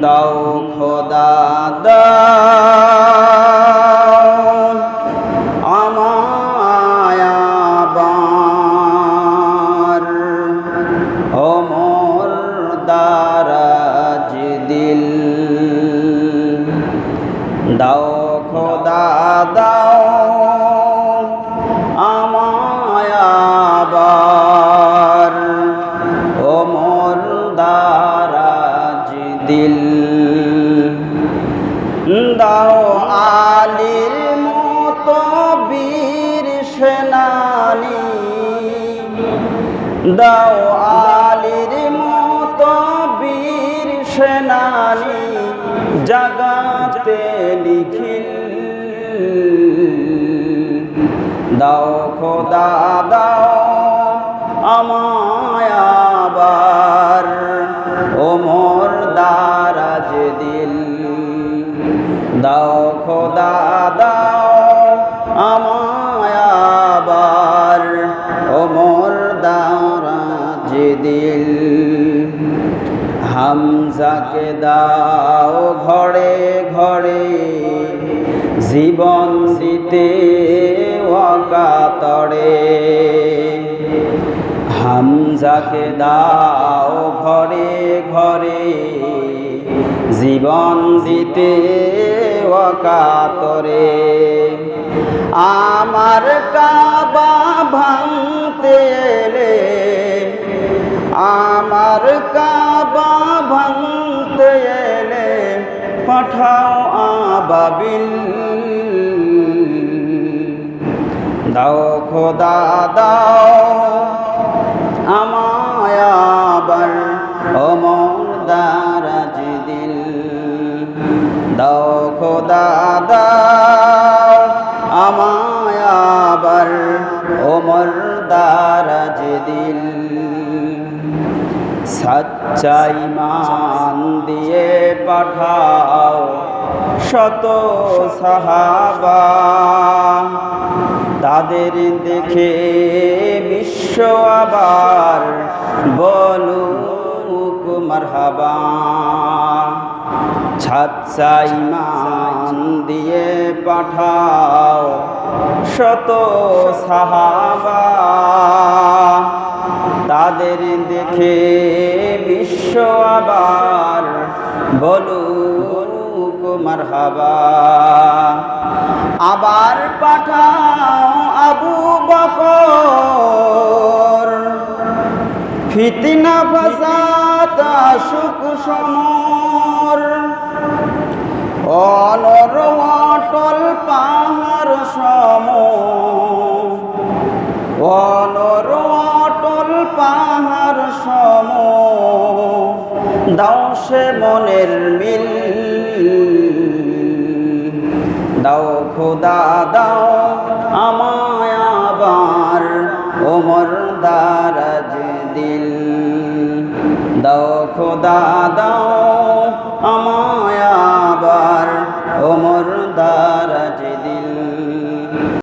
দাও খোদা দাও আমায়াবার অমর দারাজ দিল দাও খোদা দাও দিল। দাও আলীর মতো বীর সেনানি। দাও আলীর মতো বীর সেনানি, জাগাতে লিখিল দাও খোদা, দাও আমায়াবার দিল। দাও খোদা, দাও আমায়াবার ওমর দারাজ দিল। হামজাকে দাও ঘরে ঘরে, জীবন দিতে অকাতরে। হামজাকে দাও দিতে অকাতরে। আমার কাবা ভাঙতে এলে, আমার কাবা ভাঙতে এলে, পাঠাও আবাবিল। দাও খোদা, দাও দাও খোদা, দাও আমায়াবার ওমর দারাজ দিল। সচ্চাই মান দিয়ে পাঠাও শত সাহাবা। তাদের দেখে বিশ্ব আবার ইমান দিয়ে পাঠাও শত সাহাবা। তাদের দেখে বিশ্ব আবার বলুক মারহাবা। ফিতনা ফসাদ, সুখ সমর। অনর অটল পাহাড় সম অনর অটল পাহাড় সম দাও সে মনের মিল। দাও খোদা, দাও আমায় আবার। ওমর দারাজ দিল। দাও খোদা দাও